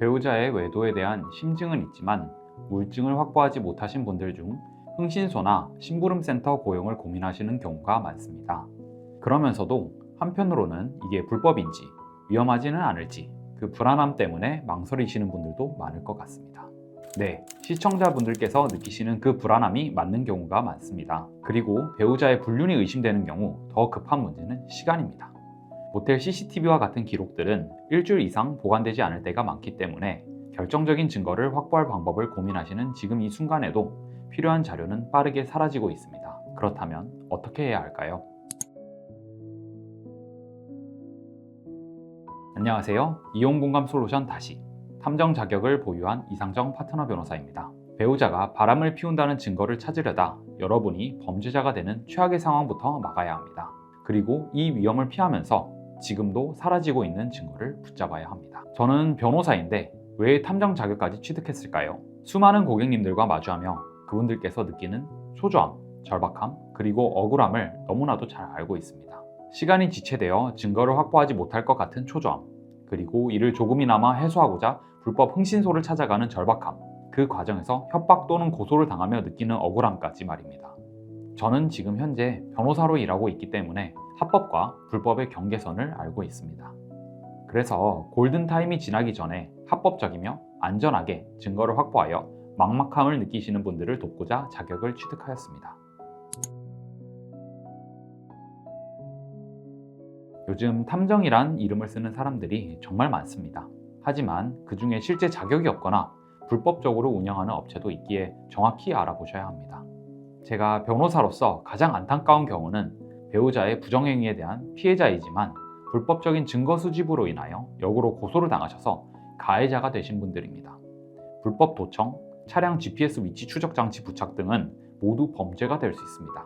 배우자의 외도에 대한 심증은 있지만 물증을 확보하지 못하신 분들 중 흥신소나 심부름센터 고용을 고민하시는 경우가 많습니다. 그러면서도 한편으로는 이게 불법인지 위험하지는 않을지 그 불안함 때문에 망설이시는 분들도 많을 것 같습니다. 네, 시청자분들께서 느끼시는 그 불안함이 맞는 경우가 많습니다. 그리고 배우자의 불륜이 의심되는 경우 더 급한 문제는 시간입니다. 모텔 CCTV와 같은 기록들은 일주일 이상 보관되지 않을 때가 많기 때문에 결정적인 증거를 확보할 방법을 고민하시는 지금 이 순간에도 필요한 자료는 빠르게 사라지고 있습니다. 그렇다면 어떻게 해야 할까요? 안녕하세요. 이용공감 솔루션 다시 탐정 자격을 보유한 이상정 파트너 변호사입니다. 배우자가 바람을 피운다는 증거를 찾으려다 여러분이 범죄자가 되는 최악의 상황부터 막아야 합니다. 그리고 이 위험을 피하면서 지금도 사라지고 있는 증거를 붙잡아야 합니다. 저는 변호사인데 왜 탐정 자격까지 취득했을까요? 수많은 고객님들과 마주하며 그분들께서 느끼는 초조함, 절박함, 그리고 억울함을 너무나도 잘 알고 있습니다. 시간이 지체되어 증거를 확보하지 못할 것 같은 초조함, 그리고 이를 조금이나마 해소하고자 불법 흥신소를 찾아가는 절박함, 그 과정에서 협박 또는 고소를 당하며 느끼는 억울함까지 말입니다. 저는 지금 현재 변호사로 일하고 있기 때문에 합법과 불법의 경계선을 알고 있습니다. 그래서 골든타임이 지나기 전에 합법적이며 안전하게 증거를 확보하여 막막함을 느끼시는 분들을 돕고자 자격을 취득하였습니다. 요즘 탐정이란 이름을 쓰는 사람들이 정말 많습니다. 하지만 그 중에 실제 자격이 없거나 불법적으로 운영하는 업체도 있기에 정확히 알아보셔야 합니다. 제가 변호사로서 가장 안타까운 경우는 배우자의 부정행위에 대한 피해자이지만 불법적인 증거 수집으로 인하여 역으로 고소를 당하셔서 가해자가 되신 분들입니다. 불법 도청, 차량 GPS 위치 추적 장치 부착 등은 모두 범죄가 될 수 있습니다.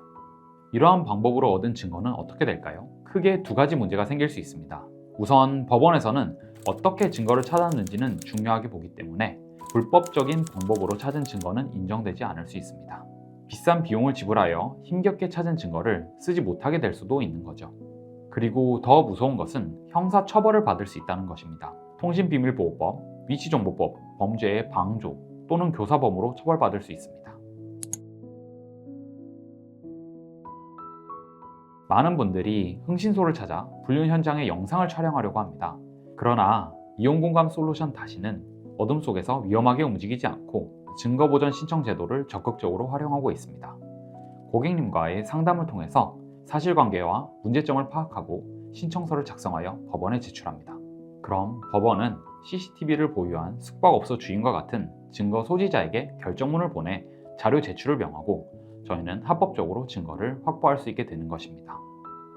이러한 방법으로 얻은 증거는 어떻게 될까요? 크게 두 가지 문제가 생길 수 있습니다. 우선 법원에서는 어떻게 증거를 찾았는지는 중요하게 보기 때문에 불법적인 방법으로 찾은 증거는 인정되지 않을 수 있습니다. 비싼 비용을 지불하여 힘겹게 찾은 증거를 쓰지 못하게 될 수도 있는 거죠. 그리고 더 무서운 것은 형사 처벌을 받을 수 있다는 것입니다. 통신비밀보호법, 위치정보법, 범죄의 방조 또는 교사범으로 처벌받을 수 있습니다. 많은 분들이 흥신소를 찾아 불륜 현장의 영상을 촬영하려고 합니다. 그러나 이용공감 솔루션 다시는 어둠 속에서 위험하게 움직이지 않고 증거 보전 신청 제도를 적극적으로 활용하고 있습니다. 고객님과의 상담을 통해서 사실관계와 문제점을 파악하고 신청서를 작성하여 법원에 제출합니다. 그럼 법원은 CCTV를 보유한 숙박업소 주인과 같은 증거 소지자에게 결정문을 보내 자료 제출을 명하고 저희는 합법적으로 증거를 확보할 수 있게 되는 것입니다.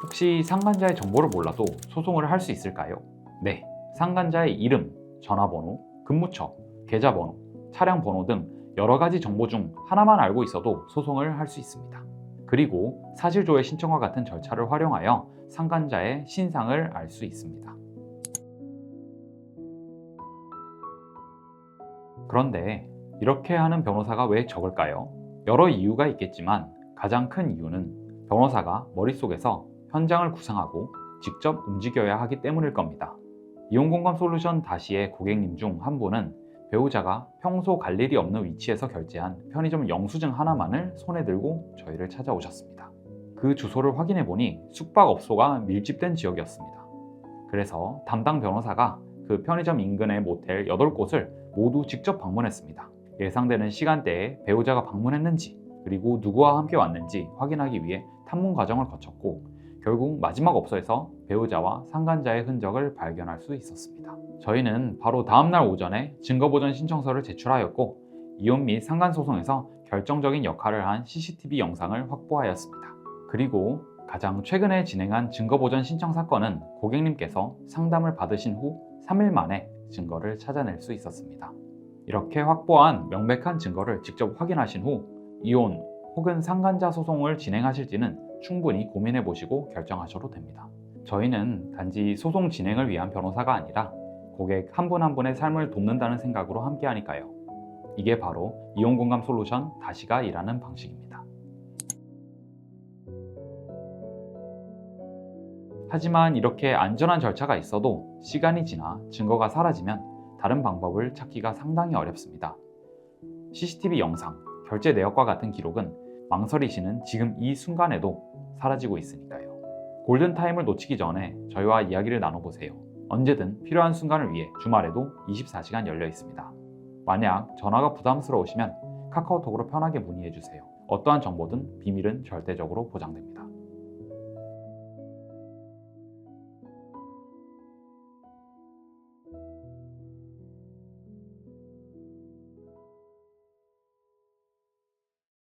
혹시 상간자의 정보를 몰라도 소송을 할 수 있을까요? 네, 상간자의 이름, 전화번호, 근무처, 계좌번호, 차량 번호 등 여러 가지 정보 중 하나만 알고 있어도 소송을 할 수 있습니다. 그리고 사실조회 신청과 같은 절차를 활용하여 상간자의 신상을 알 수 있습니다. 그런데 이렇게 하는 변호사가 왜 적을까요? 여러 이유가 있겠지만 가장 큰 이유는 변호사가 머릿속에서 현장을 구상하고 직접 움직여야 하기 때문일 겁니다. 이용공감 솔루션 다시의 고객님 중 한 분은 배우자가 평소 갈 일이 없는 위치에서 결제한 편의점 영수증 하나만을 손에 들고 저희를 찾아오셨습니다. 그 주소를 확인해 보니 숙박업소가 밀집된 지역이었습니다. 그래서 담당 변호사가 그 편의점 인근의 모텔 8곳을 모두 직접 방문했습니다. 예상되는 시간대에 배우자가 방문했는지 그리고 누구와 함께 왔는지 확인하기 위해 탐문 과정을 거쳤고 결국 마지막 업소에서 배우자와 상간자의 흔적을 발견할 수 있었습니다. 저희는 바로 다음날 오전에 증거보전 신청서를 제출하였고 이혼 및 상간 소송에서 결정적인 역할을 한 CCTV 영상을 확보하였습니다. 그리고 가장 최근에 진행한 증거보전 신청 사건은 고객님께서 상담을 받으신 후 3일 만에 증거를 찾아낼 수 있었습니다. 이렇게 확보한 명백한 증거를 직접 확인하신 후 이혼 혹은 상간자 소송을 진행하실지는 충분히 고민해 보시고 결정하셔도 됩니다. 저희는 단지 소송 진행을 위한 변호사가 아니라 고객 한분한 분의 삶을 돕는다는 생각으로 함께 하니까요. 이게 바로 이용공감 솔루션 다시가 일하는 방식입니다. 하지만 이렇게 안전한 절차가 있어도 시간이 지나 증거가 사라지면 다른 방법을 찾기가 상당히 어렵습니다. CCTV 영상, 결제 내역과 같은 기록은 망설이시는 지금 이 순간에도 사라지고 있으니까요. 골든타임을 놓치기 전에 저희와 이야기를 나눠보세요. 언제든 필요한 순간을 위해 주말에도 24시간 열려 있습니다. 만약 전화가 부담스러우시면 카카오톡으로 편하게 문의해 주세요. 어떠한 정보든 비밀은 절대적으로 보장됩니다.